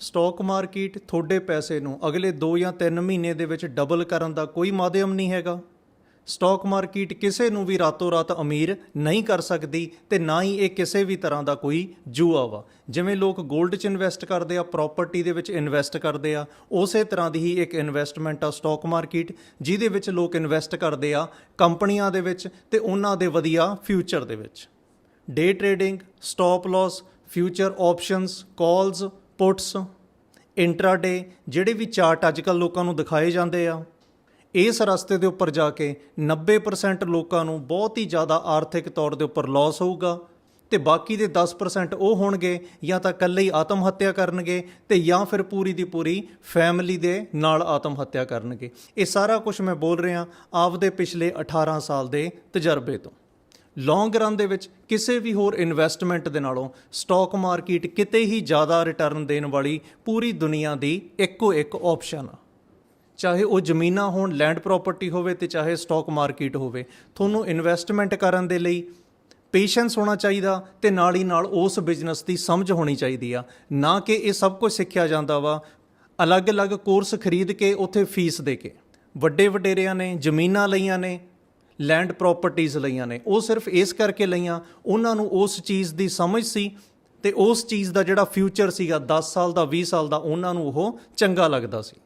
Stock market ਤੁਹਾਡੇ ਪੈਸੇ ਨੂੰ ਅਗਲੇ 2 ਜਾਂ 3 ਮਹੀਨੇ ਦੇ ਵਿੱਚ ਡਬਲ ਕਰਨ ਦਾ ਕੋਈ ਮਾਧਿਅਮ ਨਹੀਂ ਹੈਗਾ। ਸਟਾਕ ਮਾਰਕੀਟ ਕਿਸੇ ਨੂੰ ਵੀ ਰਾਤੋਂ ਰਾਤ ਅਮੀਰ ਨਹੀਂ ਕਰ ਸਕਦੀ ਤੇ ਨਾ ਹੀ ਇਹ ਕਿਸੇ ਵੀ ਤਰ੍ਹਾਂ ਦਾ ਕੋਈ ਜੂਆ ਵਾ। ਜਿਵੇਂ ਲੋਕ 골ਡ 'ਚ ਇਨਵੈਸਟ ਕਰਦੇ ਆ ਪ੍ਰਾਪਰਟੀ ਦੇ ਵਿੱਚ ਇਨਵੈਸਟ ਕਰਦੇ ਆ, ਉਸੇ ਤਰ੍ਹਾਂ ਦੀ ਹੀ ਇੱਕ ਇਨਵੈਸਟਮੈਂਟ ਆ ਸਟਾਕ ਮਾਰਕੀਟ, ਜਿਹਦੇ ਵਿੱਚ ਲੋਕ ਇਨਵੈਸਟ ਕਰਦੇ ਆ ਕੰਪਨੀਆਂ ਦੇ ਵਿੱਚ ਤੇ ਉਹਨਾਂ ਦੇ ਵਧੀਆ ਫਿਊਚਰ ਦੇ ਵਿੱਚ। Day trading stop loss future options calls puts intraday ਜਿਹੜੇ ਵੀ ਚਾਰਟ ਅੱਜ ਅੱਜਕੱਲ ਲੋਕਾਂ ਨੂੰ ਦਿਖਾਏ ਜਾਂਦੇ ਆ, ਇਸ ਰਸਤੇ ਦੇ ਉੱਪਰ ਜਾ ਕੇ 90% ਲੋਕਾਂ ਨੂੰ ਬਹੁਤ ਹੀ ਜ਼ਿਆਦਾ ਆਰਥਿਕ ਤੌਰ ਦੇ ਉੱਪਰ ਲਾਸ ਹੋਊਗਾ ਤੇ ਬਾਕੀ ਦੇ 10% ਉਹ ਹੋਣਗੇ ਜਾਂ ਤਾਂ ਇਕੱਲੇ ਹੀ ਆਤਮ ਹੱਤਿਆ ਕਰਨਗੇ ਤੇ ਜਾਂ ਫਿਰ ਪੂਰੀ ਦੀ ਪੂਰੀ ਫੈਮਿਲੀ ਦੇ ਨਾਲ ਆਤਮ ਹੱਤਿਆ ਕਰਨਗੇ। ਇਹ ਸਾਰਾ ਕੁਝ ਮੈਂ ਬੋਲ ਰਿਹਾ ਆਪਦੇ ਪਿਛਲੇ 18 ਸਾਲ ਦੇ ਤਜਰਬੇ ਤੋਂ। ਲੌਂਗ ਰਨ ਦੇ ਵਿੱਚ ਕਿਸੇ ਵੀ ਹੋਰ ਇਨਵੈਸਟਮੈਂਟ ਦੇ ਨਾਲੋਂ ਸਟਾਕ ਮਾਰਕੀਟ ਕਿਤੇ ਹੀ ਜ਼ਿਆਦਾ ਰਿਟਰਨ ਦੇਣ ਵਾਲੀ ਪੂਰੀ ਦੁਨੀਆ ਦੀ ਇੱਕੋ ਇੱਕ ਆਪਸ਼ਨ ਆ। ਚਾਹੇ ਉਹ ਜ਼ਮੀਨਾਂ ਹੋਣ ਲੈਂਡ ਪ੍ਰਾਪਰਟੀ ਹੋਵੇ ਤੇ ਚਾਹੇ ਸਟਾਕ ਮਾਰਕੀਟ ਹੋਵੇ, ਤੁਹਾਨੂੰ ਇਨਵੈਸਟਮੈਂਟ ਕਰਨ ਦੇ ਲਈ ਪੇਸ਼ੈਂਸ ਹੋਣਾ ਚਾਹੀਦਾ ਤੇ ਨਾਲ ਹੀ ਨਾਲ ਉਸ ਬਿਜ਼ਨਸ ਦੀ ਸਮਝ ਹੋਣੀ ਚਾਹੀਦੀ ਆ। ਨਾ ਕਿ ਇਹ ਸਭ ਕੁਝ ਸਿੱਖਿਆ ਜਾਂਦਾ ਵਾ, ਅਲੱਗ-ਅਲੱਗ ਕੋਰਸ ਖਰੀਦ ਕੇ ਉੱਥੇ ਫੀਸ ਦੇ ਕੇ। ਵੱਡੇ ਵਡੇਰਿਆਂ ਨੇ ਜ਼ਮੀਨਾਂ ਲਈਆਂ ਨੇ ਲੈਂਡ ਪ੍ਰਾਪਰਟੀਆਂ ਲਈਆਂ ਨੇ। ਉਹ ਸਿਰਫ ਇਸ ਕਰਕੇ ਲਈਆਂ, ਉਹਨਾਂ ਨੂੰ ਉਸ ਚੀਜ਼ ਦੀ ਸਮਝ ਸੀ ਤੇ ਉਸ ਚੀਜ਼ ਦਾ ਜਿਹੜਾ ਫਿਊਚਰ ਸੀਗਾ 10 ਸਾਲ ਦਾ 20 ਸਾਲ ਦਾ, ਉਹਨਾਂ ਨੂੰ ਉਹ ਚੰਗਾ ਲੱਗਦਾ ਸੀ।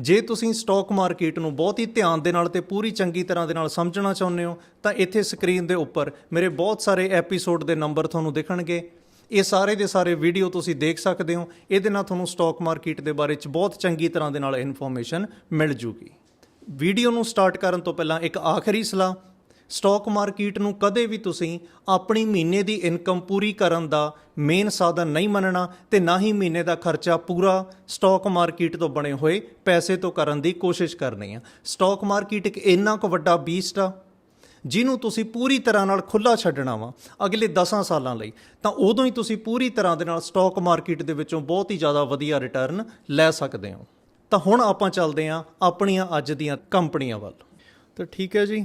ਜੇ ਤੁਸੀਂ ਸਟਾਕ ਮਾਰਕੀਟ ਨੂੰ ਬਹੁਤ ਹੀ ਧਿਆਨ ਦੇ ਨਾਲ ਤੇ ਪੂਰੀ ਚੰਗੀ ਤਰ੍ਹਾਂ ਦੇ ਨਾਲ ਸਮਝਣਾ ਚਾਹੁੰਦੇ ਹੋ, ਤਾਂ ਇੱਥੇ ਸਕਰੀਨ ਦੇ ਉੱਪਰ ਮੇਰੇ ਬਹੁਤ ਸਾਰੇ ਐਪੀਸੋਡ ਦੇ ਨੰਬਰ ਤੁਹਾਨੂੰ ਦਿਖਣਗੇ। ਇਹ ਸਾਰੇ ਦੇ ਸਾਰੇ ਵੀਡੀਓ ਤੁਸੀਂ ਦੇਖ ਸਕਦੇ ਹੋ। ਇਹਦੇ ਨਾਲ ਤੁਹਾਨੂੰ ਸਟਾਕ ਮਾਰਕੀਟ ਦੇ ਬਾਰੇ ਚ ਬਹੁਤ ਚੰਗੀ ਤਰ੍ਹਾਂ ਦੇ ਨਾਲ ਇਨਫੋਰਮੇਸ਼ਨ ਮਿਲ ਜੂਗੀ। ਵੀਡੀਓ ਨੂੰ ਸਟਾਰਟ ਕਰਨ ਤੋਂ ਪਹਿਲਾਂ ਇੱਕ ਆਖਰੀ ਸਲਾਹ, ਸਟਾਕ ਮਾਰਕੀਟ ਨੂੰ ਕਦੇ ਵੀ ਤੁਸੀਂ ਆਪਣੀ ਮਹੀਨੇ ਦੀ ਇਨਕਮ ਪੂਰੀ ਕਰਨ ਦਾ ਮੇਨ ਸਾਧਨ ਨਹੀਂ ਮੰਨਣਾ ਤੇ ਨਾ ਹੀ ਮਹੀਨੇ ਦਾ ਖਰਚਾ ਪੂਰਾ ਸਟਾਕ ਮਾਰਕੀਟ ਤੋਂ ਬਣੇ ਹੋਏ ਪੈਸੇ ਤੋਂ ਕਰਨ ਦੀ ਕੋਸ਼ਿਸ਼ ਕਰਨੀ ਆ। ਸਟਾਕ ਮਾਰਕੀਟ ਇੱਕ ਇੰਨਾ ਕੁ ਵੱਡਾ ਬੀਸਟ ਆ, ਜਿਹਨੂੰ ਤੁਸੀਂ ਪੂਰੀ ਤਰ੍ਹਾਂ ਨਾਲ ਖੁੱਲਾ ਛੱਡਣਾ ਵਾ ਅਗਲੇ 10 ਸਾਲਾਂ ਲਈ, ਤਾਂ ਉਦੋਂ ਹੀ ਤੁਸੀਂ ਪੂਰੀ ਤਰ੍ਹਾਂ ਦੇ ਨਾਲ ਸਟਾਕ ਮਾਰਕੀਟ ਦੇ ਵਿੱਚੋਂ ਬਹੁਤ ਹੀ ਜ਼ਿਆਦਾ ਵਧੀਆ ਰਿਟਰਨ ਲੈ ਸਕਦੇ ਹੋ। ਤਾਂ ਹੁਣ ਆਪਾਂ ਚੱਲਦੇ ਹਾਂ ਆਪਣੀਆਂ ਅੱਜ ਦੀਆਂ ਕੰਪਨੀਆਂ ਵੱਲ। ਤਾਂ ਠੀਕ ਹੈ ਜੀ,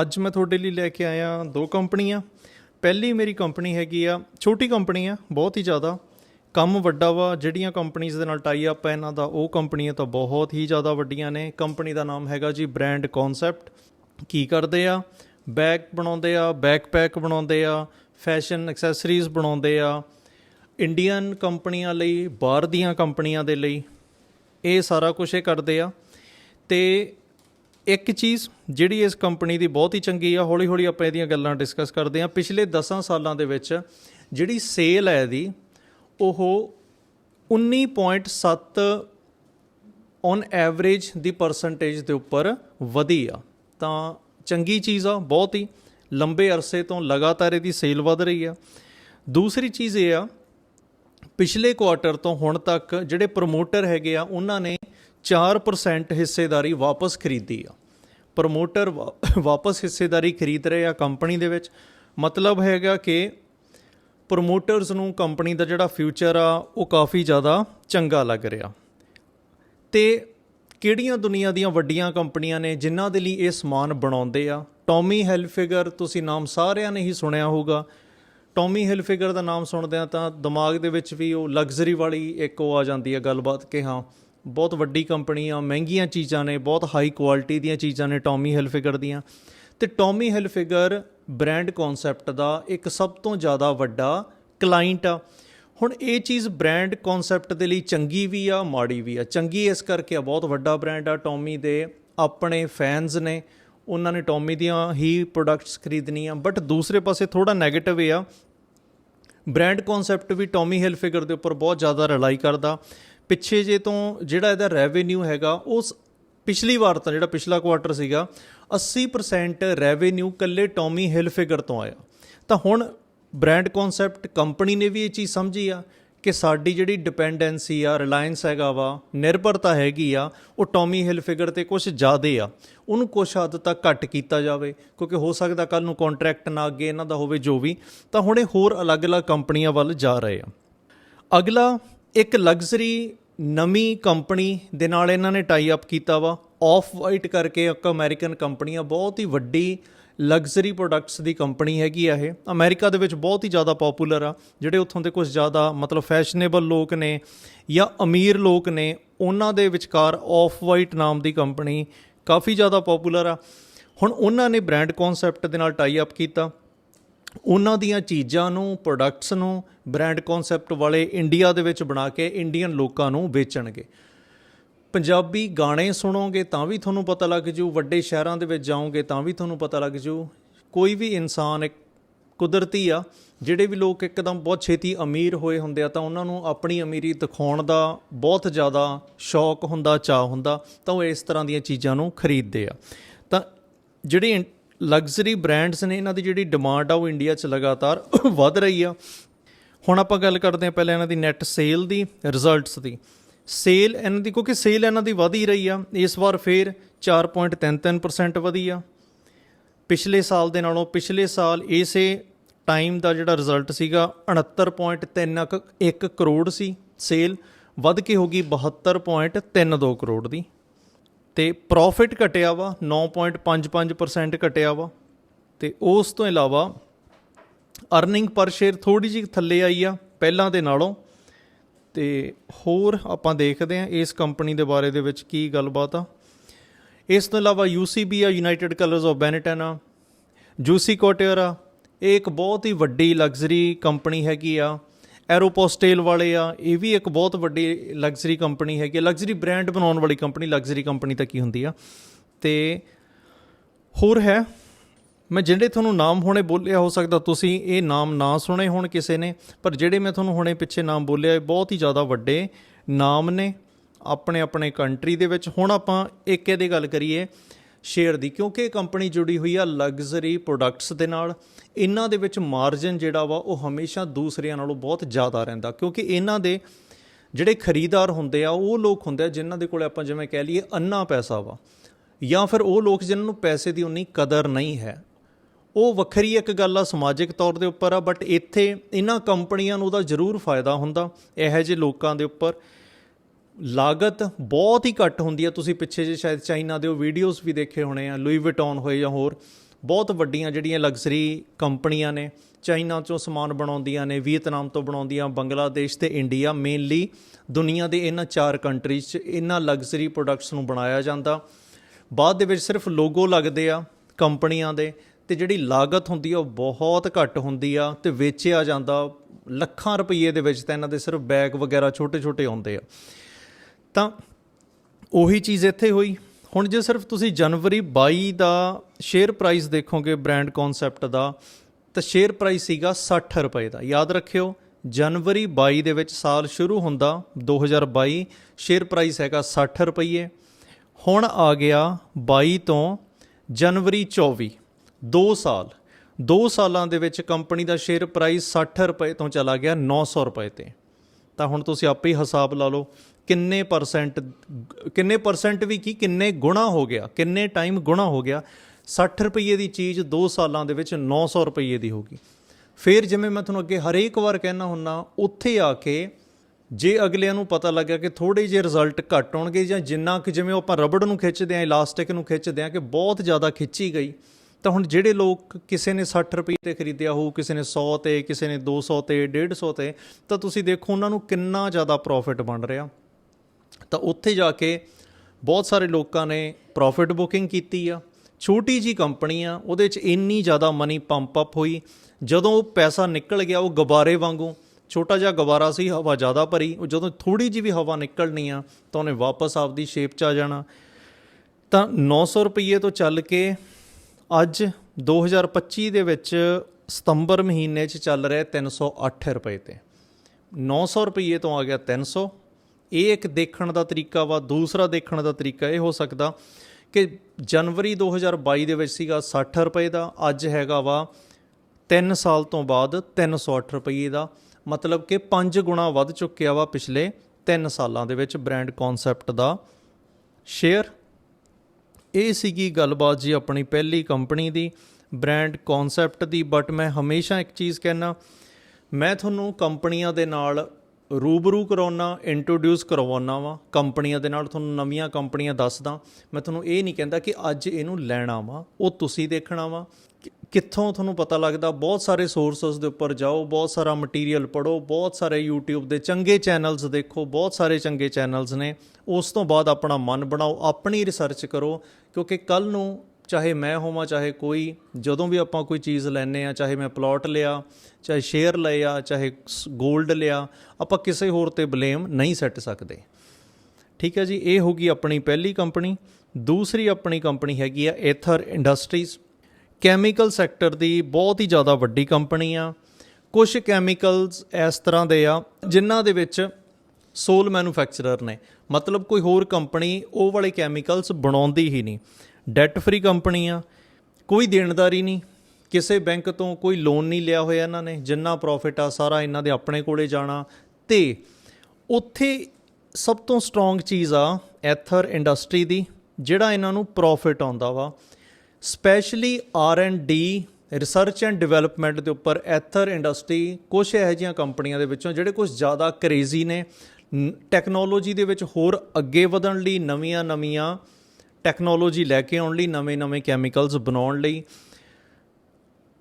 ਅੱਜ ਮੈਂ ਤੁਹਾਡੇ ਲਈ ਲੈ ਕੇ ਆਇਆ ਦੋ ਕੰਪਨੀਆਂ। ਪਹਿਲੀ ਮੇਰੀ ਕੰਪਨੀ ਹੈਗੀ ਆ, ਛੋਟੀ ਕੰਪਨੀ ਆ, ਬਹੁਤ ਹੀ ਜ਼ਿਆਦਾ। ਕੰਮ ਵੱਡਾ ਵਾ, ਜਿਹੜੀਆਂ ਕੰਪਨੀਆਂ ਦੇ ਨਾਲ ਟਾਈ ਅਪ ਹੈ ਇਹਨਾਂ ਦਾ ਉਹ ਕੰਪਨੀਆਂ ਤਾਂ ਬਹੁਤ ਹੀ ਜ਼ਿਆਦਾ ਵੱਡੀਆਂ ਨੇ। ਕੰਪਨੀ ਦਾ ਨਾਮ ਹੈਗਾ ਜੀ ਬ੍ਰਾਂਡ ਕਨਸੈਪਟ ਕੀ ਕਰਦੇ ਆ? ਬੈਗ ਬਣਾਉਂਦੇ ਆ ਬੈਕਪੈਕ ਬਣਾਉਂਦੇ ਆ ਫੈਸ਼ਨ ਐਕਸੈਸਰੀਜ਼ ਬਣਾਉਂਦੇ ਆ। ਇੰਡੀਅਨ ਕੰਪਨੀਆਂ ਲਈ, ਬਾਹਰ ਦੀਆਂ ਕੰਪਨੀਆਂ ਦੇ ਲਈ ਇਹ ਸਾਰਾ ਕੁਝ ਇਹ ਕਰਦੇ ਆ। ਤੇ ਇੱਕ ਚੀਜ਼ ਜਿਹੜੀ ਇਸ ਕੰਪਨੀ ਦੀ ਬਹੁਤ ਹੀ ਚੰਗੀ ਆ ਹੌਲੀ ਹੌਲੀ ਆਪਾਂ ਇਹਦੀਆਂ ਗੱਲਾਂ ਡਿਸਕਸ ਕਰਦੇ ਆ। ਪਿਛਲੇ 10 ਸਾਲਾਂ ਦੇ ਵਿੱਚ ਜਿਹੜੀ ਸੇਲ ਹੈ ਇਹਦੀ, ਉਹ 19.7 ਔਨ ਐਵਰੇਜ ਦੀ ਪਰਸੈਂਟੇਜ ਦੇ ਉੱਪਰ ਵਧੀ ਆ। ਤਾਂ ਚੰਗੀ ਚੀਜ਼ ਆ, ਬਹੁਤ ਹੀ ਲੰਬੇ ਅਰਸੇ ਤੋਂ ਲਗਾਤਾਰ ਇਹਦੀ ਸੇਲ ਵਧ ਰਹੀ ਆ। ਦੂਸਰੀ ਚੀਜ਼ ਇਹ ਆ ਪਿਛਲੇ ਕੁਆਰਟਰ ਤੋਂ ਹੁਣ ਤੱਕ ਜਿਹੜੇ ਪ੍ਰੋਮੋਟਰ ਹੈਗੇ ਆ, ਉਹਨਾਂ ਨੇ 4% ਹਿੱਸੇਦਾਰੀ ਵਾਪਸ ਖਰੀਦੀ ਆ। ਪ੍ਰੋਮੋਟਰ ਵਾ- ਵਾਪਸ ਹਿੱਸੇਦਾਰੀ ਖਰੀਦ ਰਹੇ ਆ ਕੰਪਨੀ ਦੇ ਵਿੱਚ। ਮਤਲਬ ਹੈਗਾ ਕਿ ਪ੍ਰੋਮੋਟਰਸ ਨੂੰ ਕੰਪਨੀ ਦਾ ਜਿਹੜਾ ਫਿਊਚਰ ਆ, ਉਹ ਕਾਫੀ ਜ਼ਿਆਦਾ ਚੰਗਾ ਲੱਗ ਰਿਹਾ। ਤੇ ਕਿਹੜੀਆਂ ਦੁਨੀਆ ਦੀਆਂ ਵੱਡੀਆਂ ਕੰਪਨੀਆਂ ਨੇ ਜਿਨ੍ਹਾਂ ਦੇ ਲਈ ਇਹ ਸਮਾਨ ਬਣਾਉਂਦੇ ਆ? ਟੌਮੀ ਹੈਲਫਿਗਰ ਤੁਸੀਂ ਨਾਮ ਸਾਰਿਆਂ ਨੇ ਹੀ ਸੁਣਿਆ ਹੋਊਗਾ। ਟੌਮੀ ਹਿਲਫਿਗਰ ਦਾ ਨਾਮ ਸੁਣਦੇ ਆ ਤਾਂ ਦਿਮਾਗ ਦੇ ਵਿੱਚ ਵੀ ਉਹ ਲਗਜ਼ਰੀ ਵਾਲੀ ਇੱਕ ਉਹ ਆ ਜਾਂਦੀ ਹੈ ਗੱਲਬਾਤ ਕਿ ਹਾਂ, ਬਹੁਤ ਵੱਡੀ ਕੰਪਨੀ ਆ, ਮਹਿੰਗੀਆਂ ਚੀਜ਼ਾਂ ਨੇ, ਬਹੁਤ ਹਾਈ ਕੁਆਲਿਟੀ ਦੀਆਂ ਚੀਜ਼ਾਂ ਨੇ ਟੌਮੀ ਹਿਲਫਿਗਰ ਦੀਆਂ। ਤੇ ਟੌਮੀ ਹਿਲਫਿਗਰ ਬ੍ਰਾਂਡ ਕਨਸੈਪਟ ਦਾ ਇੱਕ ਸਭ ਤੋਂ ਜ਼ਿਆਦਾ ਵੱਡਾ ਕਲਾਇੰਟ ਆ। ਹੁਣ ਇਹ ਚੀਜ਼ ਬ੍ਰਾਂਡ ਕਨਸੈਪਟ ਦੇ ਲਈ ਚੰਗੀ ਵੀ ਆ, ਮਾੜੀ ਵੀ ਆ। ਚੰਗੀ ਇਸ ਕਰਕੇ ਆ, ਬਹੁਤ ਵੱਡਾ ਬ੍ਰਾਂਡ ਆ ਟੌਮੀ ਦੇ, ਆਪਣੇ ਫੈਨਸ ਨੇ। ਉਹਨਾਂ ਨੇ ਟੌਮੀ ਦੀਆਂ ਹੀ ਪ੍ਰੋਡਕਟਸ ਖਰੀਦਣੀਆਂ। ਬਟ ਦੂਸਰੇ ਪਾਸੇ ਥੋੜਾ 네ਗੇਟਿਵ ਇਹ ਆ। ਬ੍ਰਾਂਡ ਕਨਸੈਪਟ ਵੀ ਟੌਮੀ ਹਿਲਫਿਗਰ ਦੇ ਉੱਪਰ ਬਹੁਤ ਜ਼ਿਆਦਾ ਰਿਲਾਈ ਕਰਦਾ। ਪਿੱਛੇ ਜੇ ਤੋਂ ਜਿਹੜਾ ਇਹਦਾ ਰੈਵਨਿਊ ਹੈਗਾ, ਉਸ ਪਿਛਲੀ ਵਾਰ ਤਾਂ ਜਿਹੜਾ ਪਿਛਲਾ ਕੁਆਟਰ ਸੀਗਾ 80% ਰੈਵਨਿਊ ਕੱਲੇ ਟੌਮੀ ਹਿਲਫਿਗਰ ਤੋਂ ਆਇਆ। ਤਾਂ ਹੁਣ ਬ੍ਰਾਂਡ ਕਨਸੈਪਟ ਕੰਪਨੀ ਨੇ ਵੀ ਇਹ ਚੀਜ਼ ਸਮਝੀ ਆ। ਕਿ ਸਾਡੀ ਜਿਹੜੀ ਡਿਪੈਂਡੈਂਸੀ ਆ ਰਿਲਾਇੰਸ ਹੈਗਾ ਵਾ, ਨਿਰਭਰਤਾ ਹੈਗੀ ਆ, ਉਹ ਟੌਮੀ ਹਿਲਫਿਗਰ ਤੇ ਕੁਝ ਜ਼ਿਆਦੇ ਆ। ਉਹਨੂੰ ਕੁਝ ਹੱਦ ਤੱਕ ਘੱਟ ਕੀਤਾ ਜਾਵੇ, ਕਿਉਂਕਿ ਹੋ ਸਕਦਾ ਕੱਲ ਨੂੰ ਕੰਟਰੈਕਟ ਨਾ ਅੱਗੇ ਇਹਨਾਂ ਦਾ ਹੋਵੇ ਜੋ ਵੀ, ਤਾਂ ਹੁਣ ਇਹ ਹੋਰ ਅਲੱਗ-ਅਲੱਗ ਕੰਪਨੀਆਂ ਵੱਲ ਜਾ ਰਹੇ ਆ। ਅਗਲਾ, ਇੱਕ ਲਗਜ਼ਰੀ ਨਵੀਂ ਕੰਪਨੀ ਦੇ ਨਾਲ ਇਹਨਾਂ ਨੇ ਟਾਈ ਅਪ ਕੀਤਾ ਵਾ ਆਫ ਵਾਈਟ ਕਰਕੇ ਇੱਕ ਅਮਰੀਕਨ ਕੰਪਨੀ ਆ, ਬਹੁਤ ਹੀ ਵੱਡੀ ਲਗਜ਼ਰੀ ਪ੍ਰੋਡਕਟਸ ਦੀ ਕੰਪਨੀ ਹੈਗੀ ਆ ਇਹ। ਅਮਰੀਕਾ ਦੇ ਵਿੱਚ ਬਹੁਤ ਹੀ ਜ਼ਿਆਦਾ ਪਪੂਲਰ ਆ, ਜਿਹੜੇ ਉੱਥੋਂ ਦੇ ਕੁਝ ਜ਼ਿਆਦਾ ਮਤਲਬ ਫੈਸ਼ਨੇਬਲ ਲੋਕ ਨੇ ਜਾਂ ਅਮੀਰ ਲੋਕ ਨੇ, ਉਹਨਾਂ ਦੇ ਵਿਚਕਾਰ ਆਫ ਵਾਈਟ ਨਾਮ ਦੀ ਕੰਪਨੀ ਕਾਫੀ ਜ਼ਿਆਦਾ ਪਪੂਲਰ ਆ। ਹੁਣ ਉਹਨਾਂ ਨੇ ਬ੍ਰਾਂਡ ਕਨਸੈਪਟ ਦੇ ਨਾਲ ਟਾਈ ਅਪ ਕੀਤਾ। ਉਹਨਾਂ ਦੀਆਂ ਚੀਜ਼ਾਂ ਨੂੰ ਪ੍ਰੋਡਕਟਸ ਨੂੰ ਬ੍ਰਾਂਡ ਕਨਸੈਪਟ ਵਾਲੇ ਇੰਡੀਆ ਦੇ ਵਿੱਚ ਬਣਾ ਕੇ ਇੰਡੀਅਨ ਲੋਕਾਂ ਨੂੰ ਵੇਚਣਗੇ। ਪੰਜਾਬੀ ਗਾਣੇ ਸੁਣੋਗੇ ਤਾਂ ਵੀ ਤੁਹਾਨੂੰ ਪਤਾ ਲੱਗ ਜੂ, ਵੱਡੇ ਸ਼ਹਿਰਾਂ ਦੇ ਵਿੱਚ ਜਾਓਗੇ ਤਾਂ ਵੀ ਤੁਹਾਨੂੰ ਪਤਾ ਲੱਗ ਜੂ। ਕੋਈ ਵੀ ਇਨਸਾਨ ਇੱਕ ਕੁਦਰਤੀ ਆ, ਜਿਹੜੇ ਵੀ ਲੋਕ ਇੱਕਦਮ ਬਹੁਤ ਛੇਤੀ ਅਮੀਰ ਹੋਏ ਹੁੰਦੇ ਆ ਤਾਂ ਉਹਨਾਂ ਨੂੰ ਆਪਣੀ ਅਮੀਰੀ ਦਿਖਾਉਣ ਦਾ ਬਹੁਤ ਜ਼ਿਆਦਾ ਸ਼ੌਕ ਹੁੰਦਾ ਚਾਹ ਹੁੰਦਾ, ਤਾਂ ਉਹ ਇਸ ਤਰ੍ਹਾਂ ਦੀਆਂ ਚੀਜ਼ਾਂ ਨੂੰ ਖਰੀਦਦੇ ਆ। ਤਾਂ ਜਿਹੜੇ ਲਗਜ਼ਰੀ ਬ੍ਰਾਂਡਸ ਨੇ ਇਹਨਾਂ ਦੀ ਜਿਹੜੀ ਡਿਮਾਂਡ ਆ, ਉਹ ਇੰਡੀਆ 'ਚ ਲਗਾਤਾਰ ਵੱਧ ਰਹੀ ਆ। ਹੁਣ ਆਪਾਂ ਗੱਲ ਕਰਦੇ ਹਾਂ ਪਹਿਲਾਂ ਇਹਨਾਂ ਦੀ ਨੈਟ ਸੇਲ ਦੀ, ਰਿਜ਼ਲਟਸ ਦੀ। ਸੇਲ ਇਹਨਾਂ ਦੀ, ਕਿਉਂਕਿ ਸੇਲ ਇਹਨਾਂ ਦੀ ਵਧ ਹੀ ਰਹੀ ਆ, ਇਸ ਵਾਰ ਫੇਰ 4.33% ਵਧੀ ਆ। ਪਿਛਲੇ ਸਾਲ ਦੇ ਨਾਲੋਂ, ਪਿਛਲੇ ਸਾਲ ਇਸੇ ਟਾਈਮ ਦਾ ਜਿਹੜਾ ਰਿਜ਼ਲਟ ਸੀਗਾ 69.31 ਕਰੋੜ ਸੀ ਸੇਲ, ਵੱਧ ਕੇ ਹੋ ਗਈ 72.32 ਕਰੋੜ ਦੀ। ਤੇ ਪ੍ਰੋਫਿਟ ਘਟਿਆ ਵਾ 9.55% ਘਟਿਆ ਵਾ। ਤੇ ਉਸ ਤੋਂ ਇਲਾਵਾ ਅਰਨਿੰਗ ਪਰ ਸ਼ੇਅਰ ਥੋੜੀ ਜਿਹੀ ਥੱਲੇ ਆਈ ਆ, ਪਹਿਲਾਂ ਦੇ ਨਾਲੋਂ ਤੇ ਹੋਰ ਆਪਾਂ ਦੇਖਦੇ ਹਾਂ ਇਸ ਕੰਪਨੀ ਦੇ ਬਾਰੇ ਦੇ ਵਿੱਚ ਕੀ ਗੱਲਬਾਤ ਆ। ਇਸ ਤੋਂ ਇਲਾਵਾ UCB ਆ ਯੂਨਾਈਟਿਡ ਕਲਰਸ ਆਫ ਬੈਨਟਨ ਆ ਜੂਸੀ ਕੋਟੇਰ ਆ, ਇਹ ਇੱਕ ਬਹੁਤ ਹੀ ਵੱਡੀ ਲਗਜ਼ਰੀ ਕੰਪਨੀ ਹੈਗੀ ਆ। ਐਰੋਪੋਸਟੇਲ ਵਾਲੇ ਆ, ਇਹ ਵੀ ਇੱਕ ਬਹੁਤ ਵੱਡੀ ਲਗਜ਼ਰੀ ਕੰਪਨੀ ਹੈਗੀ ਲਗਜ਼ਰੀ ਬ੍ਰਾਂਡ ਬਣਾਉਣ ਵਾਲੀ ਕੰਪਨੀ ਲਗਜ਼ਰੀ ਕੰਪਨੀ ਤਾਂ ਕੀ ਹੁੰਦੀ ਆ। ਤੇ ਹੋਰ ਹੈ ਮੈਂ ਜਿਹੜੇ ਤੁਹਾਨੂੰ ਨਾਮ ਹੁਣੇ ਬੋਲਿਆ, ਹੋ ਸਕਦਾ ਤੁਸੀਂ ਇਹ ਨਾਮ ਨਾ ਸੁਣੇ ਹੋਣ ਕਿਸੇ ਨੇ, ਪਰ ਜਿਹੜੇ ਮੈਂ ਤੁਹਾਨੂੰ ਹੁਣੇ ਪਿੱਛੇ ਨਾਮ ਬੋਲਿਆ, ਇਹ ਬਹੁਤ ਹੀ ਜ਼ਿਆਦਾ ਵੱਡੇ ਨਾਮ ਨੇ ਆਪਣੇ ਆਪਣੇ ਕੰਟਰੀ ਦੇ ਵਿੱਚ। ਹੁਣ ਆਪਾਂ ਇੱਕ ਇਹਦੇ ਗੱਲ ਕਰੀਏ ਸ਼ੇਅਰ ਦੀ, ਕਿਉਂਕਿ ਇਹ ਕੰਪਨੀ ਜੁੜੀ ਹੋਈ ਆ ਲਗਜ਼ਰੀ ਪ੍ਰੋਡਕਟਸ ਦੇ ਨਾਲ। ਇਹਨਾਂ ਦੇ ਵਿੱਚ ਮਾਰਜਨ ਜਿਹੜਾ ਵਾ, ਉਹ ਹਮੇਸ਼ਾ ਦੂਸਰਿਆਂ ਨਾਲੋਂ ਬਹੁਤ ਜ਼ਿਆਦਾ ਰਹਿੰਦਾ, ਕਿਉਂਕਿ ਇਹਨਾਂ ਦੇ ਜਿਹੜੇ ਖਰੀਦਦਾਰ ਹੁੰਦੇ ਆ, ਉਹ ਲੋਕ ਹੁੰਦੇ ਆ ਜਿਨ੍ਹਾਂ ਦੇ ਕੋਲ ਆਪਾਂ ਜਿਵੇਂ ਕਹਿ ਲਈਏ ਅੰਨਾ ਪੈਸਾ ਵਾ, ਜਾਂ ਫਿਰ ਉਹ ਲੋਕ ਜਿਨ੍ਹਾਂ ਨੂੰ ਪੈਸੇ ਦੀ ਉਨੀ ਕਦਰ ਨਹੀਂ ਹੈ। ਉਹ ਵੱਖਰੀ ਇੱਕ ਗੱਲ ਆ ਸਮਾਜਿਕ ਤੌਰ ਦੇ ਉੱਪਰ ਆ ਬਟ ਇੱਥੇ ਇਹਨਾਂ ਕੰਪਨੀਆਂ ਨੂੰ ਉਹਦਾ ਜ਼ਰੂਰ ਫਾਇਦਾ ਹੁੰਦਾ, ਇਹੋ ਜਿਹੇ ਲੋਕਾਂ ਦੇ ਉੱਪਰ। ਲਾਗਤ ਬਹੁਤ ਹੀ ਘੱਟ ਹੁੰਦੀ ਆ, ਤੁਸੀਂ ਪਿੱਛੇ ਜੇ ਸ਼ਾਇਦ ਚਾਈਨਾ ਦੇ ਉਹ ਵੀਡੀਓਜ਼ ਵੀ ਦੇਖੇ ਹੋਣੇ ਆ ਲੂਈ ਵਿਟੌਨ ਹੋਏ ਜਾਂ ਹੋਰ। ਬਹੁਤ ਵੱਡੀਆਂ ਜਿਹੜੀਆਂ ਲਗਜ਼ਰੀ ਕੰਪਨੀਆਂ ਨੇ, ਚਾਈਨਾ ਚੋਂ ਸਮਾਨ ਬਣਾਉਂਦੀਆਂ ਨੇ, ਵੀਅਤਨਾਮ ਤੋਂ ਬਣਾਉਂਦੀਆਂ, ਬੰਗਲਾਦੇਸ਼ ਤੇ ਇੰਡੀਆ ਮੇਨਲੀ ਦੁਨੀਆ ਦੇ ਇਹਨਾਂ ਚਾਰ ਕੰਟਰੀਜ਼ 'ਚ ਇਹਨਾਂ ਲਗਜ਼ਰੀ ਪ੍ਰੋਡਕਟਸ ਨੂੰ ਬਣਾਇਆ ਜਾਂਦਾ। ਬਾਅਦ ਦੇ ਵਿੱਚ ਸਿਰਫ ਲੋਗੋ ਲੱਗਦੇ ਆ ਕੰਪਨੀਆਂ ਦੇ ਤੇ ਜਿਹੜੀ ਲਾਗਤ ਹੁੰਦੀ ਆ ਉਹ ਬਹੁਤ ਘੱਟ ਹੁੰਦੀ ਆ ਤੇ ਵੇਚਿਆ ਜਾਂਦਾ ਲੱਖਾਂ ਰੁਪਏ ਦੇ ਵਿੱਚ ਤਾਂ ਇਹਨਾਂ ਦੇ ਸਿਰਫ ਬੈਗ ਵਗੈਰਾ ਛੋਟੇ-ਛੋਟੇ ਆਉਂਦੇ ਆ। ਤਾਂ ਉਹੀ ਚੀਜ਼ ਇੱਥੇ ਹੋਈ। ਹੁਣ ਜੇ ਸਿਰਫ ਤੁਸੀਂ ਜਨਵਰੀ 22 ਦਾ ਸ਼ੇਅਰ ਪ੍ਰਾਈਸ ਦੇਖੋਗੇ ਬ੍ਰਾਂਡ ਕਨਸੈਪਟ ਦਾ, ਤਾਂ ਸ਼ੇਅਰ ਪ੍ਰਾਈਸ ਸੀਗਾ 60 ਰੁਪਏ ਦਾ। ਯਾਦ ਰੱਖਿਓ, ਜਨਵਰੀ 22 ਦੇ ਵਿੱਚ ਸਾਲ ਸ਼ੁਰੂ ਹੁੰਦਾ 2022 ਸ਼ੇਅਰ ਪ੍ਰਾਈਸ ਹੈਗਾ 60 ਰੁਪਏ ਹੁਣ ਆ ਗਿਆ 22 ਤੋਂ ਜਨਵਰੀ 24 2 ਸਾਲ 2 ਸਾਲਾਂ ਦੇ ਵਿੱਚ ਕੰਪਨੀ ਦਾ ਸ਼ੇਅਰ ਪ੍ਰਾਈਸ 60 ਰੁਪਏ ਤੋਂ ਚਲਾ ਗਿਆ 900 ਰੁਪਏ ਤੇ। ਤਾਂ ਹੁਣ ਤੁਸੀਂ ਆਪੇ ਹੀ ਹਿਸਾਬ ਲਾ ਲਓ ਕਿੰਨੇ ਪਰਸੈਂਟ ਕਿੰਨੇ ਪਰਸੈਂਟ ਵੀ ਕੀ, ਕਿੰਨੇ ਗੁਣਾ ਹੋ ਗਿਆ, ਕਿੰਨੇ ਟਾਈਮ ਗੁਣਾ ਹੋ ਗਿਆ 60 ਰੁਪਏ ਦੀ ਚੀਜ਼ 2 ਸਾਲਾਂ ਦੇ ਵਿੱਚ 900 ਰੁਪਏ ਦੀ ਹੋ ਗਈ ਫਿਰ ਜਿਵੇਂ ਮੈਂ ਤੁਹਾਨੂੰ ਅੱਗੇ ਹਰੇਕ ਵਾਰ ਕਹਿਣਾ ਹੁੰਨਾ, ਉੱਥੇ ਆ ਕੇ ਜੇ ਅਗਲਿਆਂ ਨੂੰ ਪਤਾ ਲੱਗਿਆ ਕਿ ਥੋੜੇ ਜਿਹੇ ਰਿਜ਼ਲਟ ਘੱਟ ਹੋਣਗੇ ਜਾਂ ਜਿੰਨਾ ਕਿ ਜਿਵੇਂ ਆਪਾਂ ਰਬੜ ਨੂੰ ਖਿੱਚਦੇ ਆਂ ਇਲਾਸਟਿਕ ਨੂੰ ਖਿੱਚਦੇ ਆਂ ਕਿ ਬਹੁਤ ਜ਼ਿਆਦਾ ਖਿੱਚੀ ਗਈ ਤਾਂ ਹੁਣ ਜਿਹੜੇ ਲੋਕ ਕਿਸੇ ਨੇ 60 ਰੁਪਏ ਤੇ ਖਰੀਦਿਆ ਹੋਊ, ਕਿਸੇ ਨੇ 100 ਤੇ, ਕਿਸੇ ਨੇ 200 ਤੇ 150 ਤੇ, ਤਾਂ ਤੁਸੀਂ ਦੇਖੋ ਉਹਨਾਂ ਨੂੰ ਕਿੰਨਾ ਜ਼ਿਆਦਾ ਪ੍ਰੋਫਿਟ ਬਣ ਰਿਹਾ। ਤਾਂ ਉੱਥੇ ਜਾ ਕੇ ਬਹੁਤ ਸਾਰੇ ਲੋਕਾਂ ਨੇ ਪ੍ਰੋਫਿਟ ਬੁਕਿੰਗ ਕੀਤੀ ਆ। ਛੋਟੀ ਜੀ ਕੰਪਨੀ ਆ, ਉਹਦੇ 'ਚ ਇੰਨੀ ਜ਼ਿਆਦਾ ਮਨੀ ਪੰਪ ਅਪ ਹੋਈ। ਜਦੋਂ ਉਹ ਪੈਸਾ ਨਿਕਲ ਗਿਆ, ਉਹ ਗੁਬਾਰੇ ਵਾਂਗੂ, ਛੋਟਾ ਜਿਹਾ ਗੁਬਾਰਾ ਸੀ, ਹਵਾ ਜ਼ਿਆਦਾ ਭਰੀ। ਉਹ ਜਦੋਂ ਥੋੜੀ ਜਿਹੀ ਵੀ ਹਵਾ ਨਿਕਲਣੀ ਆ, ਤਾਂ ਉਹਨੇ ਵਾਪਸ ਆਪਦੀ ਸ਼ੇਪ 'ਚ ਆ ਜਾਣਾ। ਤਾਂ 900 ਰੁਪਏ ਤੋਂ ਚੱਲ ਕੇ ਅੱਜ 2025 ਦੇ ਵਿੱਚ ਸਤੰਬਰ ਮਹੀਨੇ 'ਚ ਚੱਲ ਰਿਹਾ 308 ਰੁਪਏ ਤੇ। 900 ਰੁਪਏ ਤੋਂ ਆ ਗਿਆ 300 ਇਹ ਇੱਕ ਦੇਖਣ ਦਾ ਤਰੀਕਾ ਵਾ, ਦੂਸਰਾ ਦੇਖਣ ਦਾ ਤਰੀਕਾ ਇਹ ਹੋ ਸਕਦਾ ਕਿ ਜਨਵਰੀ 2022 ਦੇ ਵਿੱਚ ਸੀਗਾ 60 ਰੁਪਏ ਦਾ, ਅੱਜ ਹੈਗਾ ਵਾ 3 ਸਾਲ ਤੋਂ ਬਾਅਦ 308 ਰੁਪਏ ਦਾ। ਮਤਲਬ ਕਿ 5 ਗੁਣਾ ਵੱਧ ਚੁੱਕਿਆ ਵਾ ਪਿਛਲੇ 3 ਸਾਲਾਂ ਦੇ ਵਿੱਚ ਬ੍ਰਾਂਡ ਕਨਸੈਪਟ ਦਾ। ਸ਼ੇਅਰ ਇਹ ਸੀਗੀ ਗੱਲਬਾਤ ਜੀ ਆਪਣੀ ਪਹਿਲੀ ਕੰਪਨੀ ਦੀ ਬ੍ਰਾਂਡ ਕਨਸੈਪਟ ਦੀ ਬਟ ਮੈਂ ਹਮੇਸ਼ਾ ਇੱਕ ਚੀਜ਼ ਕਹਿਣਾ ਮੈਂ ਤੁਹਾਨੂੰ ਕੰਪਨੀਆਂ ਦੇ ਨਾਲ ਰੂਬਰੂ ਕਰਾਉਣਾ ਇੰਟਰੋਡਿਊਸ ਕਰਵਾਉਣਾ ਵਾ, ਕੰਪਨੀਆਂ ਦੇ ਨਾਲ ਤੁਹਾਨੂੰ ਨਵੀਆਂ ਕੰਪਨੀਆਂ ਦੱਸਦਾ, ਮੈਂ ਤੁਹਾਨੂੰ ਇਹ ਨਹੀਂ ਕਹਿੰਦਾ ਕਿ ਅੱਜ ਇਹਨੂੰ ਲੈਣਾ ਵਾ, ਉਹ ਤੁਸੀਂ ਦੇਖਣਾ ਵਾ। ਕਿੱਥੋਂ ਤੁਹਾਨੂੰ ਪਤਾ ਲੱਗਦਾ? ਬਹੁਤ ਸਾਰੇ ਸੋਰਸਸ ਦੇ ਉੱਪਰ ਜਾਓ, ਬਹੁਤ ਸਾਰਾ ਮਟੀਰੀਅਲ ਪੜੋ ਬਹੁਤ ਸਾਰੇ YouTube ਦੇ ਚੰਗੇ ਚੈਨਲਸ ਦੇਖੋ, ਬਹੁਤ ਸਾਰੇ ਚੰਗੇ ਚੈਨਲਸ ਨੇ। ਉਸ ਤੋਂ ਬਾਅਦ ਆਪਣਾ ਮਨ ਬਣਾਓ, ਆਪਣੀ ਰਿਸਰਚ ਕਰੋ, ਕਿਉਂਕਿ ਕੱਲ ਨੂੰ ਚਾਹੇ ਮੈਂ ਹੋਵਾਂ, ਚਾਹੇ ਕੋਈ, ਜਦੋਂ ਵੀ ਆਪਾਂ ਕੋਈ ਚੀਜ਼ ਲੈਨੇ ਆ ਚਾਹੇ ਮੈਂ ਪਲਾਟ ਲਿਆ, ਚਾਹੇ ਸ਼ੇਅਰ ਲਿਆ ਚਾਹੇ 골ਡ ਲਿਆ, ਆਪਾਂ ਕਿਸੇ ਹੋਰ ਤੇ ਬਲੇਮ ਨਹੀਂ ਸੈੱਟ ਸਕਦੇ। ਠੀਕ ਹੈ ਜੀ? ਇਹ ਹੋਗੀ ਆਪਣੀ ਪਹਿਲੀ ਕੰਪਨੀ ਦੂਸਰੀ ਆਪਣੀ ਕੰਪਨੀ ਹੈਗੀ ਆ ਏਥਰ ਇੰਡਸਟਰੀਜ਼ ਕੈਮੀਕਲ ਸੈਕਟਰ ਦੀ ਬਹੁਤ ਹੀ ਜ਼ਿਆਦਾ ਵੱਡੀ ਕੰਪਨੀ ਆ। ਕੁਝ ਕੈਮੀਕਲਸ ਇਸ ਤਰ੍ਹਾਂ ਦੇ ਆ, ਜਿਨ੍ਹਾਂ ਦੇ ਵਿੱਚ ਸੋਲ ਮੈਨੂਫੈਕਚਰਰ ਨੇ। ਮਤਲਬ ਕੋਈ ਹੋਰ ਕੰਪਨੀ ਉਹ ਵਾਲੇ ਕੈਮੀਕਲਸ ਬਣਾਉਂਦੀ ਹੀ ਨਹੀਂ। ਡੈਟ ਫ੍ਰੀ ਕੰਪਨੀ ਆ, ਕੋਈ ਦੇਣਦਾਰੀ ਨਹੀਂ। ਕਿਸੇ ਬੈਂਕ ਤੋਂ ਕੋਈ ਲੋਨ ਨਹੀਂ ਲਿਆ ਹੋਇਆ ਇਹਨਾਂ ਨੇ, ਜਿੰਨਾ ਪ੍ਰੋਫਿਟ ਆ ਸਾਰਾ ਇਹਨਾਂ ਦੇ ਆਪਣੇ ਕੋਲੇ ਜਾਣਾ। ਤੇ ਉੱਥੇ ਸਭ ਤੋਂ ਸਟਰੋਂਗ ਚੀਜ਼ ਆ ਐਥਰ ਇੰਡਸਟਰੀ ਦੀ, ਜਿਹੜਾ ਇਹਨਾਂ ਨੂੰ ਪ੍ਰੋਫਿਟ ਆਉਂਦਾ ਵਾ। Specially R and D research and development ਦੇ ਉੱਪਰ ਐਥਰ ਇੰਡਸਟਰੀ ਕੁਝ ਇਹੋ ਜਿਹੀਆਂ ਕੰਪਨੀਆਂ ਦੇ ਵਿੱਚੋਂ ਜਿਹੜੇ ਕੁਝ ਜ਼ਿਆਦਾ ਕਰੇਜ਼ੀ ਨੇ ਟੈਕਨੋਲੋਜੀ ਦੇ ਵਿੱਚ ਹੋਰ ਅੱਗੇ ਵਧਣ ਲਈ ਨਵੀਆਂ-ਨਵੀਆਂ ਟੈਕਨੋਲੋਜੀ ਲੈ ਕੇ ਆਉਣ ਲਈ ਨਵੇਂ-ਨਵੇਂ ਕੈਮੀਕਲਸ ਬਣਾਉਣ ਲਈ।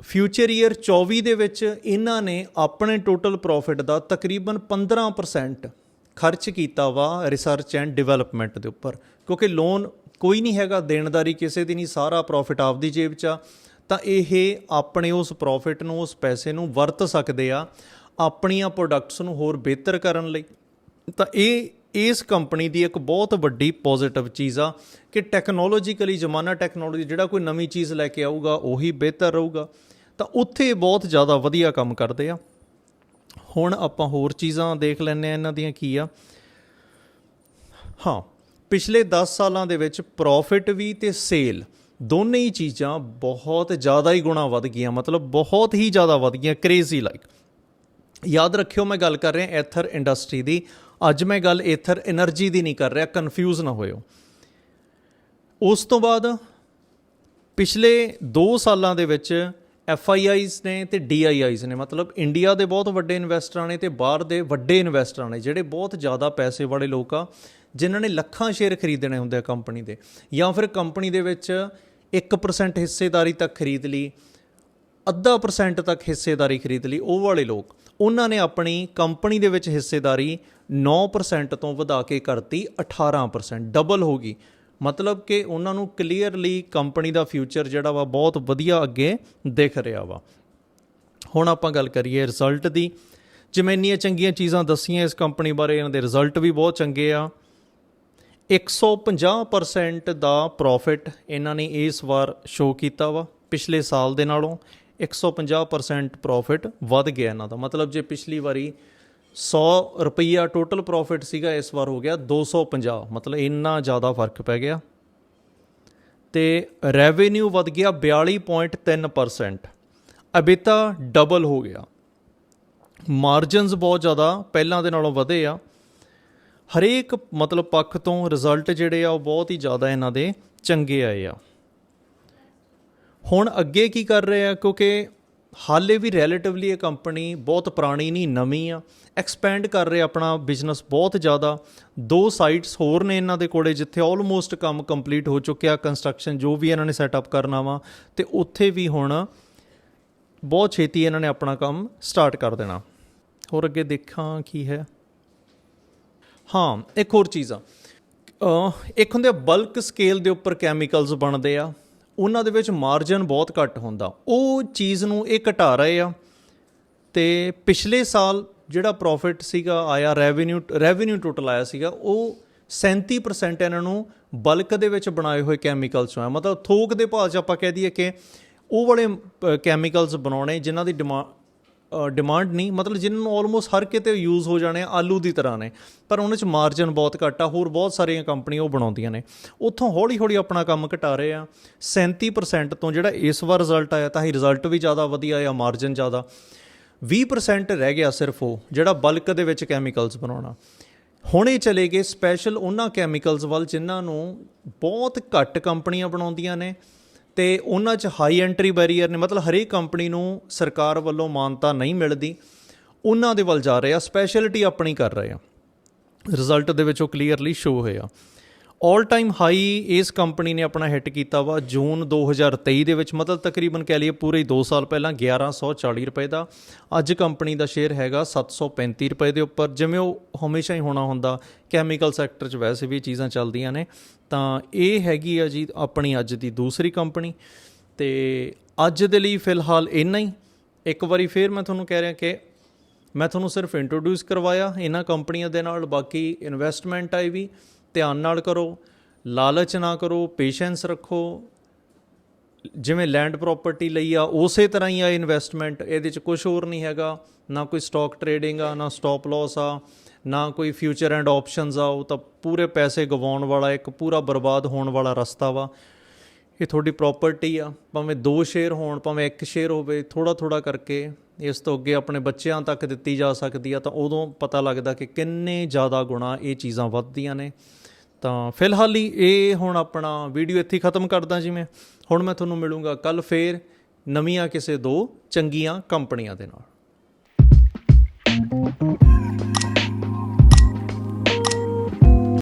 ਫਿਊਚਰ ਈਅਰ 24 ਦੇ ਵਿੱਚ ਇਹਨਾਂ ਨੇ ਆਪਣੇ ਟੋਟਲ ਪ੍ਰੋਫਿਟ ਦਾ ਤਕਰੀਬਨ 15% ਖਰਚ ਕੀਤਾ ਵਾ ਰਿਸਰਚ ਐਂਡ ਡਿਵੈਲਪਮੈਂਟ ਦੇ ਉੱਪਰ, ਕਿਉਂਕਿ ਲੋਨ ਕੋਈ ਨਹੀਂ ਹੈਗਾ, ਦੇਣਦਾਰੀ ਕਿਸੇ ਦੀ ਨਹੀਂ, ਸਾਰਾ ਪ੍ਰੋਫਿਟ ਆਪਦੀ ਜੇਬ 'ਚ ਆ। ਤਾਂ ਇਹ ਆਪਣੇ ਉਸ ਪ੍ਰੋਫਿਟ ਨੂੰ, ਉਸ ਪੈਸੇ ਨੂੰ ਵਰਤ ਸਕਦੇ ਆ ਆਪਣੀਆਂ ਪ੍ਰੋਡਕਟਸ ਨੂੰ ਹੋਰ ਬਿਹਤਰ ਕਰਨ ਲਈ। ਤਾਂ ਇਹ, ਇਸ ਕੰਪਨੀ ਦੀ ਇੱਕ ਬਹੁਤ ਵੱਡੀ ਪੋਜ਼ਿਟਿਵ ਚੀਜ਼ ਆ ਕਿ ਟੈਕਨੋਲੋਜੀਕਲੀ ਜ਼ਮਾਨਾ ਟੈਕਨੋਲੋਜੀ ਜਿਹੜਾ ਕੋਈ ਨਵੀਂ ਚੀਜ਼ ਲੈ ਕੇ ਆਊਗਾ, ਉਹੀ ਬਿਹਤਰ ਰਹੂਗਾ। ਤਾਂ ਉੱਥੇ ਬਹੁਤ ਜ਼ਿਆਦਾ ਵਧੀਆ ਕੰਮ ਕਰਦੇ ਆ। ਹੁਣ ਆਪਾਂ ਹੋਰ ਚੀਜ਼ਾਂ ਦੇਖ ਲੈਂਦੇ ਆ ਇਹਨਾਂ ਦੀਆਂ ਕੀ ਆ। ਹਾਂ। ਪਿਛਲੇ 10 ਸਾਲਾਂ ਦੇ ਵਿੱਚ ਪ੍ਰੋਫਿਟ ਵੀ ਤੇ ਸੇਲ ਦੋਨੇ ਹੀ ਚੀਜ਼ਾਂ ਬਹੁਤ ਜ਼ਿਆਦਾ ਹੀ ਗੁਣਾ ਵੱਧ ਗਈਆਂ, ਮਤਲਬ ਬਹੁਤ ਹੀ ਜ਼ਿਆਦਾ ਵੱਧ ਗਈਆਂ ਕ੍ਰੇਜ਼ੀ ਲਾਈਕ ਯਾਦ ਰੱਖਿਓ ਮੈਂ ਗੱਲ ਕਰ ਰਿਹਾ ਐਥਰ ਇੰਡਸਟਰੀ ਦੀ, ਅੱਜ ਮੈਂ ਗੱਲ ਐਥਰ એનર્ਜੀ ਦੀ ਨਹੀਂ ਕਰ ਰਿਹਾ ਕਨਫਿਊਜ਼ ਨਾ ਹੋਇਓ। ਉਸ ਤੋਂ ਬਾਅਦ ਪਿਛਲੇ 2 ਸਾਲਾਂ ਦੇ ਵਿੱਚ ਐੱਫ ਆਈ ਆਈਜ਼ ਨੇ ਤੇ ਆਈਜ਼ ਨੇ। ਮਤਲਬ ਇੰਡੀਆ ਦੇ ਬਹੁਤ ਵੱਡੇ ਇਨਵੈਸਟਰਾਂ ਨੇ ਤੇ ਬਾਹਰ ਦੇ ਵੱਡੇ ਇਨਵੈਸਟਰਾਂ ਨੇ, ਜਿਹੜੇ ਬਹੁਤ ਜ਼ਿਆਦਾ ਪੈਸੇ ਵਾਲੇ ਲੋਕ ਆ, ਜਿਨ੍ਹਾਂ ਨੇ ਲੱਖਾਂ ਸ਼ੇਅਰ ਖਰੀਦਣੇ ਹੁੰਦੇ ਆ ਕੰਪਨੀ ਦੇ। ਜਾਂ ਫਿਰ ਕੰਪਨੀ ਦੇ ਵਿੱਚ 1% ਹਿੱਸੇਦਾਰੀ ਤੱਕ ਖਰੀਦ ਲਈ, ਅੱਧਾ ਪਰਸੈਂਟ ਤੱਕ ਹਿੱਸੇਦਾਰੀ ਖਰੀਦ ਲਈ ਉਹ ਵਾਲੇ ਲੋਕ, ਉਹਨਾਂ ਨੇ ਆਪਣੀ ਕੰਪਨੀ ਦੇ ਵਿੱਚ ਹਿੱਸੇਦਾਰੀ 9% ਤੋਂ ਵਧਾ ਕੇ ਕਰਤੀ 18% ਡਬਲ ਹੋ ਗਈ। ਮਤਲਬ ਕਿ ਉਹਨਾਂ ਨੂੰ ਕਲੀਅਰਲੀ ਕੰਪਨੀ ਦਾ ਫਿਊਚਰ ਜਿਹੜਾ ਵਾ ਬਹੁਤ ਵਧੀਆ ਅੱਗੇ ਦਿਖ ਰਿਹਾ ਵਾ। ਹੁਣ ਆਪਾਂ ਗੱਲ ਕਰੀਏ ਰਿਜ਼ਲਟ ਦੀ। ਜਿਵੇਂ ਇੰਨੀਆਂ ਚੰਗੀਆਂ ਚੀਜ਼ਾਂ ਦੱਸੀਆਂ ਇਸ ਕੰਪਨੀ ਬਾਰੇ, ਇਹਨਾਂ ਦੇ ਰਿਜ਼ਲਟ ਵੀ ਬਹੁਤ ਚੰਗੇ ਆ। 150% ਦਾ ਪ੍ਰੋਫਿਟ ਇਹਨਾਂ ਨੇ ਇਸ ਵਾਰ ਸ਼ੋ ਕੀਤਾ ਵਾ, ਪਿਛਲੇ ਸਾਲ ਦੇ ਨਾਲੋਂ। 150% ਪ੍ਰੋਫਿਟ ਵੱਧ ਗਿਆ ਇਹਨਾਂ ਦਾ। ਮਤਲਬ ਜੇ ਪਿਛਲੀ ਵਾਰੀ 100 ਰੁਪਈਆ ਟੋਟਲ ਪ੍ਰੋਫਿਟ ਸੀਗਾ, ਇਸ ਵਾਰ ਹੋ ਗਿਆ 250 ਮਤਲਬ ਇੰਨਾ ਜ਼ਿਆਦਾ ਫ਼ਰਕ ਪੈ ਗਿਆ। ਤੇ ਰੈਵਨਿਊ ਵੱਧ ਗਿਆ 42.3% ਅਬਿਤਾ ਡਬਲ ਹੋ ਗਿਆ। ਮਾਰਜਨਸ ਬਹੁਤ ਜ਼ਿਆਦਾ ਪਹਿਲਾਂ ਦੇ ਨਾਲੋਂ ਵਧੇ ਆ। ਹਰੇਕ, ਮਤਲਬ ਪੱਖ ਤੋਂ ਰਿਜ਼ਲਟ ਜਿਹੜੇ ਆ, ਉਹ ਬਹੁਤ ਹੀ ਜ਼ਿਆਦਾ ਇਹਨਾਂ ਦੇ ਚੰਗੇ ਆਏ ਆ। ਹੁਣ ਅੱਗੇ ਕੀ ਕਰ ਰਹੇ ਆ, ਕਿਉਂਕਿ ਹਾਲੇ ਵੀ ਰਿਲੇਟਿਵਲੀ ਇਹ ਕੰਪਨੀ ਬਹੁਤ ਪੁਰਾਣੀ ਨਹੀਂ, ਨਵੀਂ ਆ। ਐਕਸਪੈਂਡ ਕਰ ਰਹੇ ਆਪਣਾ ਬਿਜ਼ਨਸ ਬਹੁਤ ਜ਼ਿਆਦਾ। ਦੋ ਸਾਈਟਸ ਹੋਰ ਨੇ ਇਹਨਾਂ ਦੇ ਕੋਲੇ ਜਿੱਥੇ ਆਲਮੋਸਟ ਕੰਮ ਕੰਪਲੀਟ ਹੋ ਚੁੱਕਿਆ ਕੰਸਟਰਕਸ਼ਨ ਜੋ ਵੀ ਇਹਨਾਂ ਨੇ ਸੈਟਅਪ ਕਰਨਾ ਵਾ। ਤੇ ਉੱਥੇ ਵੀ ਹੁਣ ਬਹੁਤ ਛੇਤੀ ਇਹਨਾਂ ਨੇ ਆਪਣਾ ਕੰਮ ਸਟਾਰਟ ਕਰ ਦੇਣਾ। ਹੋਰ ਅੱਗੇ ਦੇਖਾਂ ਕੀ ਹੈ। ਹਾਂ, ਇੱਕ ਹੋਰ ਚੀਜ਼ ਆ। ਇੱਕ ਹੁੰਦੇ ਬਲਕ ਸਕੇਲ ਦੇ ਉੱਪਰ ਕੈਮੀਕਲਸ ਬਣਦੇ ਆ। ਉਹਨਾਂ ਦੇ ਵਿੱਚ ਮਾਰਜਨ ਬਹੁਤ ਘੱਟ ਹੁੰਦਾ। ਉਹ ਚੀਜ਼ ਨੂੰ ਇਹ ਘਟਾ ਰਹੇ ਆ ਤੇ ਪਿਛਲੇ ਸਾਲ ਜਿਹੜਾ ਪ੍ਰੋਫਿਟ ਸੀਗਾ, ਆਇਆ ਰੈਵਨਿਊ ਰੈਵਨਿਊ ਟੋਟਲ ਆਇਆ ਸੀਗਾ, ਉਹ 37% ਇਹਨਾਂ ਨੂੰ ਬਲਕ ਦੇ ਵਿੱਚ ਬਣਾਏ ਹੋਏ ਕੈਮੀਕਲਸ ਆਇਆ ਮਤਲਬ ਥੋਕ ਦੇ ਭਾਅ 'ਚ ਆਪਾਂ ਕਹਿ ਦਈਏ ਕਿ ਉਹ ਵਾਲੇ ਕੈਮੀਕਲਸ ਬਣਾਉਣੇ ਜਿਨ੍ਹਾਂ ਦੀ ਡਿਮਾਂਡ ਨਹੀਂ। ਮਤਲਬ ਜਿਨ੍ਹਾਂ ਨੂੰ ਆਲਮੋਸਟ ਹਰ ਕਿਤੇ ਯੂਜ਼ ਹੋ ਜਾਣੇ ਆਲੂ ਦੀ ਤਰ੍ਹਾਂ ਨੇ। ਪਰ ਉਹਨਾਂ 'ਚ ਮਾਰਜਨ ਬਹੁਤ ਘੱਟ ਆ, ਹੋਰ ਬਹੁਤ ਸਾਰੀਆਂ ਕੰਪਨੀਆਂ ਉਹ ਬਣਾਉਂਦੀਆਂ ਨੇ। ਉੱਥੋਂ ਹੌਲੀ ਹੌਲੀ ਆਪਣਾ ਕੰਮ ਘਟਾ ਰਹੇ ਆ। 37% ਤੋਂ ਜਿਹੜਾ ਇਸ ਵਾਰ ਰਿਜ਼ਲਟ ਆਇਆ, ਤਾਂ ਹੀ ਰਿਜ਼ਲਟ ਵੀ ਜ਼ਿਆਦਾ ਵਧੀਆ ਆ ਮਾਰਜਨ ਜ਼ਿਆਦਾ। 20% ਰਹਿ ਗਿਆ ਸਿਰਫ ਉਹ, ਜਿਹੜਾ ਬਲਕ ਦੇ ਵਿੱਚ ਕੈਮੀਕਲਸ ਬਣਾਉਣਾ। ਹੁਣੇ ਚਲੇ ਗਏ ਸਪੈਸ਼ਲ ਉਹਨਾਂ ਕੈਮੀਕਲਸ ਵੱਲ ਜਿਨ੍ਹਾਂ ਨੂੰ ਬਹੁਤ ਘੱਟ ਕੰਪਨੀਆਂ ਬਣਾਉਂਦੀਆਂ ਨੇ। ਤੇ ਉਹਨਾਂ 'ਚ ਹਾਈ ਐਂਟਰੀ ਬੈਰੀਅਰ ਨੇ, ਮਤਲਬ ਹਰੇਕ ਕੰਪਨੀ ਨੂੰ ਸਰਕਾਰ ਵੱਲੋਂ ਮਾਨਤਾ ਨਹੀਂ ਮਿਲਦੀ, ਉਹਨਾਂ ਦੇ ਵੱਲ ਜਾ ਰਹੇ ਆ ਸਪੈਸ਼ਲਿਟੀ ਆਪਣੀ ਕਰ ਰਹੇ ਆ। ਰਿਜ਼ਲਟ ਦੇ ਵਿੱਚ ਉਹ ਕਲੀਅਰਲੀ ਸ਼ੋ ਹੋਇਆ 올 ਟਾਈਮ ਹਾਈ ਇਸ ਕੰਪਨੀ ਨੇ ਆਪਣਾ ਹਿੱਟ ਕੀਤਾ ਵਾ ਜੂਨ 2023 ਦੇ ਵਿੱਚ। ਮਤਲਬ ਤਕਰੀਬਨ ਕਹਿ ਲਈਏ ਪੂਰੇ 2 ਸਾਲ ਪਹਿਲਾਂ 1140 ਰੁਪਏ ਦਾ ਅੱਜ ਕੰਪਨੀ ਦਾ ਸ਼ੇਅਰ ਹੈਗਾ 735 ਰੁਪਏ ਦੇ ਉੱਪਰ। ਜਿਵੇਂ ਉਹ ਹਮੇਸ਼ਾ ਹੀ ਹੋਣਾ ਹੁੰਦਾ ਕੈਮੀਕਲ ਸੈਕਟਰ 'ਚ ਵੈਸੇ ਵੀ ਚੀਜ਼ਾਂ ਚੱਲਦੀਆਂ ਨੇ। ਤਾਂ ਇਹ ਹੈਗੀ ਆ ਜੀ ਆਪਣੀ ਅੱਜ ਦੀ ਦੂਸਰੀ ਕੰਪਨੀ ਤੇ ਅੱਜ ਦੇ ਲਈ ਫਿਲਹਾਲ ਇੰਨਾ ਹੀ। ਇੱਕ ਵਾਰੀ ਫੇਰ ਮੈਂ ਤੁਹਾਨੂੰ ਕਹਿ ਰਿਹਾ ਕਿ ਮੈਂ ਤੁਹਾਨੂੰ ਸਿਰਫ ਇੰਟਰੋਡਿਊਸ ਕਰਵਾਇਆ ਇਹਨਾਂ ਕੰਪਨੀਆਂ ਦੇ ਨਾਲ, ਬਾਕੀ ਇਨਵੈਸਟਮੈਂਟ ਆਈ ਵੀ। ਧਿਆਨ ਨਾਲ ਕਰੋ, ਲਾਲਚ ਨਾ ਕਰੋ ਪੇਸ਼ੈਂਸ ਰੱਖੋ। ਜਿਵੇਂ ਲੈਂਡ ਪ੍ਰਾਪਰਟੀ ਲਈ ਆ, ਉਸੇ ਤਰ੍ਹਾਂ ਹੀ ਆ ਇਨਵੈਸਟਮੈਂਟ ਇਹਦੇ ਚ ਕੁਝ ਹੋਰ ਨਹੀਂ ਹੈਗਾ। ਨਾ ਕੋਈ ਸਟਾਕ ਟਰੇਡਿੰਗ ਆ, ਨਾ ਸਟਾਪ ਲਾਸ ਆ, ਨਾ ਕੋਈ ਫਿਊਚਰ ਐਂਡ ਆਪਸ਼ਨਸ ਆ, ਉਹ ਤਾਂ ਪੂਰੇ ਪੈਸੇ ਗਵਾਉਣ ਵਾਲਾ, ਇੱਕ ਪੂਰਾ ਬਰਬਾਦ ਹੋਣ ਵਾਲਾ ਰਸਤਾ ਵਾ। ਇਹ ਤੁਹਾਡੀ ਪ੍ਰਾਪਰਟੀ ਆ, ਭਾਵੇਂ ਦੋ ਸ਼ੇਅਰ ਹੋਣ, ਭਾਵੇਂ ਇੱਕ ਸ਼ੇਅਰ ਹੋਵੇ ਥੋੜਾ ਥੋੜਾ ਕਰਕੇ ਇਸ ਤੋਂ ਅੱਗੇ ਆਪਣੇ ਬੱਚਿਆਂ ਤੱਕ ਦਿੱਤੀ ਜਾ ਸਕਦੀ ਆ, ਤਾਂ ਉਦੋਂ ਪਤਾ ਲੱਗਦਾ ਕਿ ਕਿੰਨੇ ਜ਼ਿਆਦਾ ਗੁਣਾ ਇਹ ਚੀਜ਼ਾਂ ਵੱਧਦੀਆਂ ਨੇ। ਤਾਂ ਫਿਲਹਾਲ ਹੀ ਇਹ ਹੁਣ ਆਪਣਾ ਵੀਡੀਓ ਇੱਥੇ ਖਤਮ ਕਰਦਾ ਜਿਵੇਂ। ਹੁਣ ਮੈਂ ਤੁਹਾਨੂੰ ਮਿਲੂੰਗਾ ਕੱਲ ਫੇਰ ਨਵੀਆਂ ਕਿਸੇ ਦੋ ਚੰਗੀਆਂ ਕੰਪਨੀਆਂ ਦੇ ਨਾਲ।